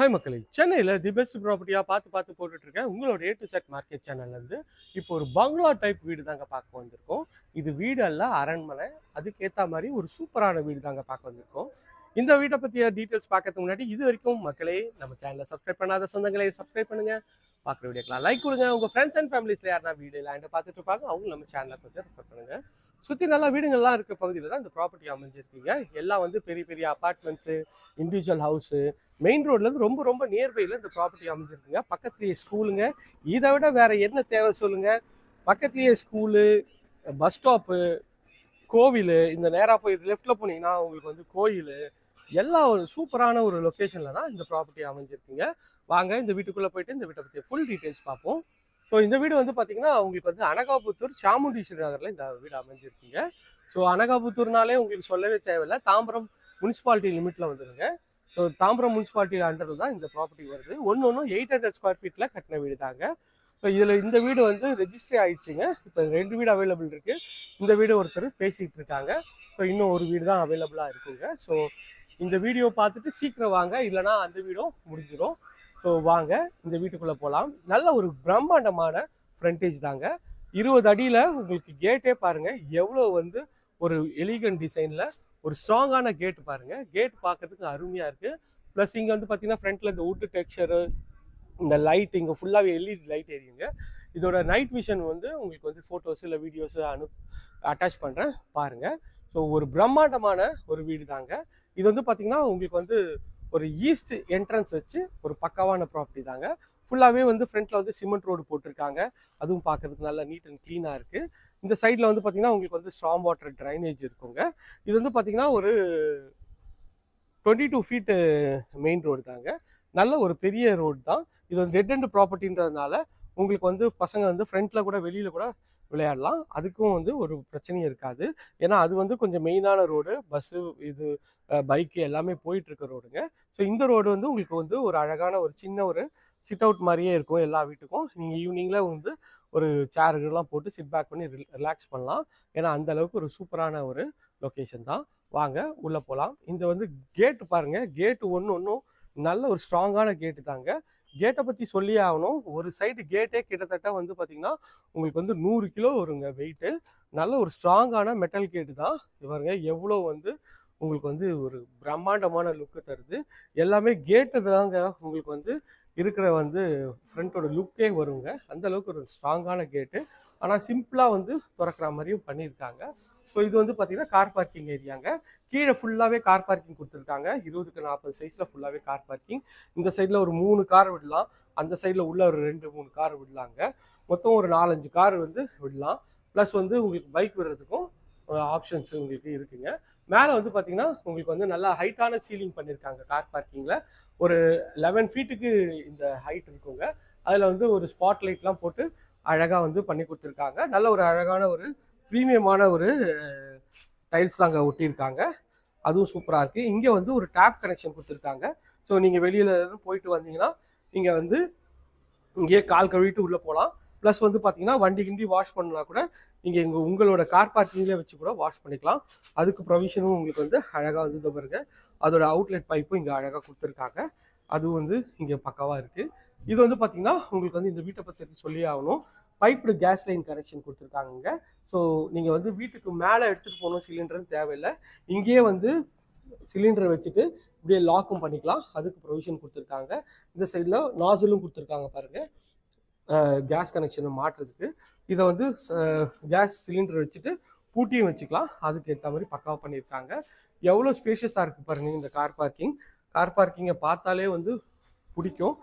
Hi மக்களே. சென்னையில் the best ப்ராப்பர்ட்டியாக பார்த்து பார்த்து போட்டுட்ருக்கேன். உங்களோட ஏ டு செட் மார்க்கெட் சேனல்லேருந்து இப்போ ஒரு பங்களா டைப் வீடு தாங்க பார்க்க வந்திருக்கோம். இது வீடு அல்ல அரண்மனை. அதுக்கேற்ற மாதிரி ஒரு சூப்பரான வீடு தாங்க பார்க்க வந்திருக்கோம். இந்த வீட்டை பற்றிய டீட்டெயில்ஸ் பார்க்கறதுக்கு முன்னாடி இது வரைக்கும் மக்களே நம்ம சேனலை சப்ஸ்கிரைப் பண்ணாத சொந்தங்களே சப்ஸ்கிரைப் பண்ணுங்க. பார்க்குற வீடியோக்கெலாம் லைக் கொடுங்க. உங்கள் ஃப்ரெண்ட்ஸ் அண்ட் ஃபேமிலிஸில் யாருன்னா வீடு லேண்டை பார்த்துட்டு இருப்பாங்க. அவங்க நம்ம சேனலை கொஞ்சம் ரெஃபர் பண்ணுங்க. சுற்றி நல்லா வீடுங்கள்லாம் இருக்க பகுதியில் தான் இந்த ப்ராப்பர்ட்டி அமைஞ்சிருக்கீங்க. எல்லாம் வந்து பெரிய பெரிய அப்பார்ட்மெண்ட்ஸு இண்டிவிஜுவல் ஹவுஸு மெயின் ரோட்லேருந்து ரொம்ப ரொம்ப நியர்பையில் இந்த ப்ராப்பர்ட்டி அமைஞ்சிருக்குங்க. பக்கத்துலேயே ஸ்கூலுங்க இதை விட வேறு என்ன தேவை சொல்லுங்கள் பக்கத்துலேயே ஸ்கூலு பஸ் ஸ்டாப்பு கோவில் இந்த நேராக போய் லெஃப்டில் போனீங்கன்னா உங்களுக்கு வந்து கோயில் எல்லாம் ஒரு சூப்பரான ஒரு லொக்கேஷனில் தான் இந்த ப்ராப்பர்ட்டி அமைஞ்சிருக்குங்க. வாங்க இந்த வீட்டுக்குள்ளே போயிட்டு இந்த வீட்டை பற்றி ஃபுல் டீட்டெயில்ஸ் பார்ப்போம். ஸோ இந்த வீடு வந்து பார்த்தீங்கன்னா உங்களுக்கு வந்து அனகாபுத்தூர் சாமுண்டீஸ்வரி நகரில் இந்த வீடு அமைஞ்சிருக்குங்க. ஸோ அனகாபுத்தூர்னாலே உங்களுக்கு சொல்லவே தேவையில்லை. தாம்பரம் முனிசிபாலிட்டி லிமிட்டில் வந்துருங்க. ஸோ தாம்பரம் முனிசிபாலிட்டி அண்டரில் தான் இந்த ப்ராப்பர்ட்டி வருது. ஒன்று ஒன்று எயிட் ஹண்ட்ரட் ஸ்கொயர் ஃபீட்டில் கட்டின வீடு தாங்க. ஸோ இதில் இந்த வீடு வந்து ரெஜிஸ்ட்ரி ஆயிடுச்சுங்க. இப்போ ரெண்டு வீடு அவைலபிள் இருக்குது இந்த வீடு ஒருத்தர் பேசிகிட்டு இருக்காங்க. ஸோ இன்னும் ஒரு வீடு தான் அவைலபிளாக இருக்குங்க. ஸோ இந்த வீடியோ பார்த்துட்டு சீக்கிரம் வாங்க. இல்லைனா அந்த வீடும் முடிஞ்சிடும் ஸோ வாங்க இந்த வீட்டுக்குள்ளே போகலாம் நல்ல ஒரு பிரம்மாண்டமான ஃப்ரண்டேஜ் தாங்க. இருபது அடியில் உங்களுக்கு கேட்டே பாருங்கள் எவ்வளோ வந்து ஒரு எலிகன் டிசைனில் ஒரு ஸ்ட்ராங்கான கேட் பாருங்கள் கேட் பார்க்கறதுக்கு அருமையாக இருக்குது ப்ளஸ் இங்கே வந்து பார்த்தீங்கன்னா ஃப்ரண்ட்டில் இந்த வுட் டெக்ஸ்சரு இந்த லைட் இங்கே ஃபுல்லாகவே எல்இடி லைட் எரியுங்க இதோட நைட் விஷன் வந்து உங்களுக்கு வந்து ஃபோட்டோஸ் இல்லை வீடியோஸ் அனு அட்டாச் பண்ணுறேன் பாருங்கள் ஸோ ஒரு பிரம்மாண்டமான ஒரு வீடு தாங்க இது வந்து பார்த்திங்கன்னா உங்களுக்கு வந்து ஒரு ஈஸ்ட் என்ட்ரன்ஸ் வச்சு ஒரு பக்காவான ப்ராப்பர்ட்டி தாங்க. ஃபுல்லாகவே வந்து ஃப்ரண்ட்டில் வந்து சிமெண்ட் ரோடு போட்டிருக்காங்க. அதுவும் பார்க்கறதுக்கு நல்லா நீட் அண்ட் க்ளீனாக இருக்குது இந்த சைடில் வந்து பார்த்தீங்கன்னா உங்களுக்கு வந்து ஸ்ட்ராங் வாட்டர் ட்ரைனேஜ் இருக்குங்க. இது வந்து பார்த்தீங்கன்னா ஒரு twenty two feet main road தாங்க. நல்ல ஒரு பெரிய ரோடு தான். இது வந்து ரெட் அண்ட் ப்ராப்பர்ட்டின்றதுனால உங்களுக்கு வந்து பசங்க வந்து ஃப்ரண்ட்டில் கூட வெளியில் கூட விளையாடலாம். அதுக்கும் வந்து ஒரு பிரச்சனையும் இருக்காது. ஏன்னா அது வந்து கொஞ்சம் மெயினான ரோடு பஸ்ஸு இது பைக்கு எல்லாமே போயிட்டு இருக்க ரோடுங்க ஸோ இந்த ரோடு வந்து உங்களுக்கு வந்து ஒரு அழகான ஒரு சின்ன ஒரு சிட் அவுட் மாதிரியே இருக்கும் எல்லா வீட்டுக்கும். நீங்கள் ஈவினிங்கில் வந்து ஒரு சேருகள்லாம் போட்டு சிட் பேக் பண்ணி ரிலாக்ஸ் பண்ணலாம். ஏன்னா அந்த அளவுக்கு ஒரு சூப்பரான ஒரு லொக்கேஷன் தான். வாங்க உள்ளே போகலாம் இந்த வந்து கேட்டு பாருங்கள் கேட்டு ஒன்று ஒன்றும் நல்ல ஒரு ஸ்ட்ராங்கான கேட்டு தாங்க. கேட்டை பற்றி சொல்லி ஆகணும். ஒரு சைடு கேட்டே கிட்டத்தட்ட வந்து பார்த்திங்கன்னா உங்களுக்கு வந்து நூறு கிலோ வருங்க வெயிட்டு நல்ல ஒரு ஸ்ட்ராங்கான மெட்டல் கேட்டு தான். இவருங்க எவ்வளோ வந்து உங்களுக்கு வந்து ஒரு பிரம்மாண்டமான லுக்கு தருது. எல்லாமே கேட்டு தாங்க உங்களுக்கு வந்து இருக்கிற வந்து ஃப்ரண்ட்டோட லுக்கே வருங்க. அந்த அளவுக்கு ஒரு ஸ்ட்ராங்கான கேட்டு ஆனால் சிம்பிளாக வந்து திறக்கிற மாதிரியும் பண்ணியிருக்காங்க. ஸோ இது வந்து பார்த்தீங்கன்னா கார் பார்க்கிங் ஏரியாங்க கீழே ஃபுல்லாகவே கார் பார்க்கிங் கொடுத்துருக்காங்க. இருபதுக்கு நாற்பது சைஸில் ஃபுல்லாகவே கார் பார்க்கிங் இந்த சைடில் ஒரு மூணு கார் விடலாம். அந்த சைடில் உள்ள ஒரு ரெண்டு மூணு கார் விடலாங்க. மொத்தம் ஒரு நாலஞ்சு கார் வந்து விடலாம். ப்ளஸ் வந்து உங்களுக்கு பைக் விடுறதுக்கும் ஆப்ஷன்ஸ் உங்களுக்கு இருக்குங்க. மேலே வந்து பார்த்தீங்கன்னா உங்களுக்கு வந்து நல்லா ஹைட்டான சீலிங் பண்ணியிருக்காங்க கார் பார்க்கிங்கில் ஒரு லெவன் ஃபீட்டுக்கு இந்த ஹைட் இருக்குங்க. அதில் வந்து ஒரு ஸ்பாட் லைட்லாம் போட்டு அழகாக வந்து பண்ணி கொடுத்துருக்காங்க. நல்ல ஒரு அழகான ஒரு ப்ரீமியமான ஒரு டைல்ஸ் அங்கே ஒட்டியிருக்காங்க. அதுவும் சூப்பராக இருக்குது இங்கே வந்து ஒரு டேப் கனெக்ஷன் கொடுத்துருக்காங்க. ஸோ நீங்கள் வெளியில் போயிட்டு வந்தீங்கன்னா நீங்கள் வந்து இங்கேயே கால் கழுவிட்டு உள்ளே போகலாம் ப்ளஸ் வந்து பார்த்தீங்கன்னா வண்டி கிண்டி வாஷ் பண்ணலாம் கூட நீங்கள் இங்கே உங்களோட கார் பார்க்கிங்லேயே வச்சு கூட வாஷ் பண்ணிக்கலாம். அதுக்கு ப்ரொவிஷனும் உங்களுக்கு வந்து அழகாக வந்து இது பாருங்க. அதோட அவுட்லெட் பைப்பும் இங்கே அழகாக கொடுத்துருக்காங்க. அதுவும் வந்து இங்கே பக்காவாக இருக்குது இது வந்து பார்த்தீங்கன்னா உங்களுக்கு வந்து இந்த வீட்டை பற்றி சொல்லி ஆகணும். பைப்டு கேஸ் லைன் கனெக்ஷன் கொடுத்துருக்காங்க ஸோ நீங்கள் வந்து வீட்டுக்கு மேலே எடுத்துகிட்டு போகணும் சிலிண்டர்னு தேவையில்லை. இங்கேயே வந்து சிலிண்டரை வச்சுட்டு இப்படியே லாக்கும் பண்ணிக்கலாம். அதுக்கு ப்ரொவிஷன் கொடுத்துருக்காங்க. இந்த சைடில் நாசிலும் கொடுத்துருக்காங்க பாருங்கள் கேஸ் கனெக்ஷனை மாட்டுறதுக்கு இதை வந்து கேஸ் சிலிண்டர் வச்சுட்டு பூட்டியும் வச்சுக்கலாம். அதுக்கு ஏற்ற மாதிரி பக்காவாக பண்ணியிருக்காங்க. எவ்வளோ ஸ்பேஷியஸாக இருக்குது பாருங்கள் இந்த கார் பார்க்கிங் கார் பார்க்கிங்கை பார்த்தாலே வந்து பிடிக்கும்.